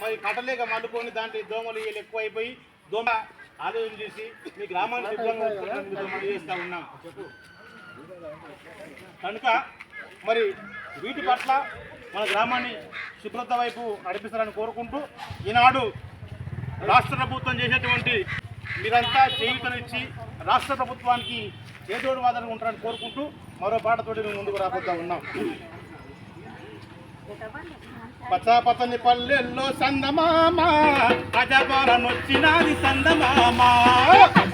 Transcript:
మరి కట్టలేక మండుకొని దాంట్లో దోమలు వీళ్ళు ఎక్కువైపోయి దోమ ఆలోచన చేసి మీ గ్రామాన్ని సిద్ధంగా చేస్తూ ఉన్నాం. కనుక మరి వీటి పట్ల మన గ్రామాన్ని శుభ్రత వైపు నడిపిస్తారని కోరుకుంటూ ఈనాడు రాష్ట్ర ప్రభుత్వం చేసేటువంటి మీరంతా చేయుతనిచ్చి రాష్ట్ర ప్రభుత్వానికి చేదోడు వాదనలు ఉంటారని కోరుకుంటూ మరో పాటతోటి మేము ముందుకు రాబోతా ఉన్నాం. పచ్చ పచ్చని పల్లెల్లో సందమామ అజపాలనొచ్చినాది సందమామ. పల్లెల్లో